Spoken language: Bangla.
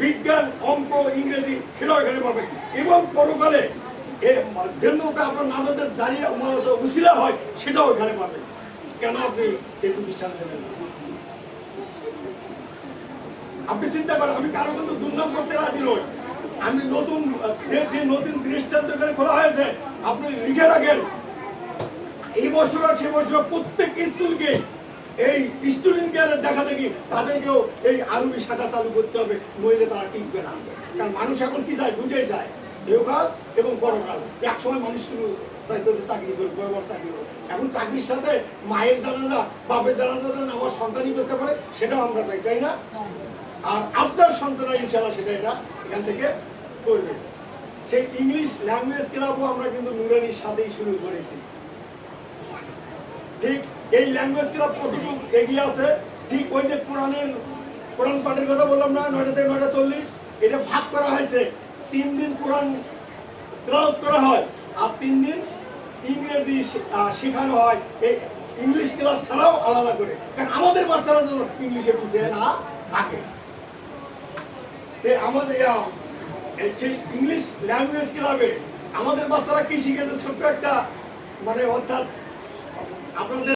বিজ্ঞান, অঙ্ক, ইংরেজি সেটাও এখানে পাবেন এবং পরকালে এ জন্য আপনার নাজাদের জারিয়ে মনত উশিলা হয়, সেটাও এখানে পাবেন কেন আপনি এই প্রতিষ্ঠান দেবেন আপনি চিন্তা করেন, আমি কারও কিন্তু দুর্নাম করতে রাজি নই। আমি নতুন যে নতুন দৃষ্টান্ত এখানে খোলা হয়েছে, আপনি লিখে রাখেন। এই বছর আর সে বছর প্রত্যেক স্কুলকে এই স্টুডেন্ট কেয়ারের দেখা দেখি তাদেরকেও এই আরবি শাখা চালু করতে হবে, নইলে তারা টিকবে না। কারণ মানুষ এখন কি চায়? দুটাই চায়। দেহকাল এবং বড়কাল এক সময় মানুষ কিন্তু চাকরি করবে বড় বড় চাকরি করবে এখন চাকরির সাথে মায়ের জানাজা, বাপের জানাজা যেন আমার সন্তানই করতে পারে, সেটাও আমরা চাই চাই না? আর আপনার সন্তানরা ইনশাল্লাহ সেটা এটা এখান থেকে করবে। সেই ইংলিশ ল্যাঙ্গুয়েজ ক্লাবও আমরা কিন্তু নুরানির সাথেই শুরু করেছি। ঠিক এই ল্যাঙ্গুয়েজ ক্লাব কতটুকু এগিয়ে আছে। ঠিক ওই যে কোরআনের, কোরআন পাঠের কথা বললাম না, নয়টা থেকে নয়টা চল্লিশ, এটা ভাগ করা হয়েছে। তিন দিন কোরআন করা হয় আর তিন দিন ইংরেজি শেখানো হয়। এই ইংলিশ ক্লাস ছাড়াও আলাদা করে। কারণ আমাদের বাচ্চারা যেন ইংলিশে বুঝে না, থাকে। আমাদের সেই ইংলিশ ল্যাঙ্গুয়েজ ক্লাবে আমাদের বাচ্চারা কি শিখেছে? ছোট্ট একটা মানে অর্থাৎ আপনাদের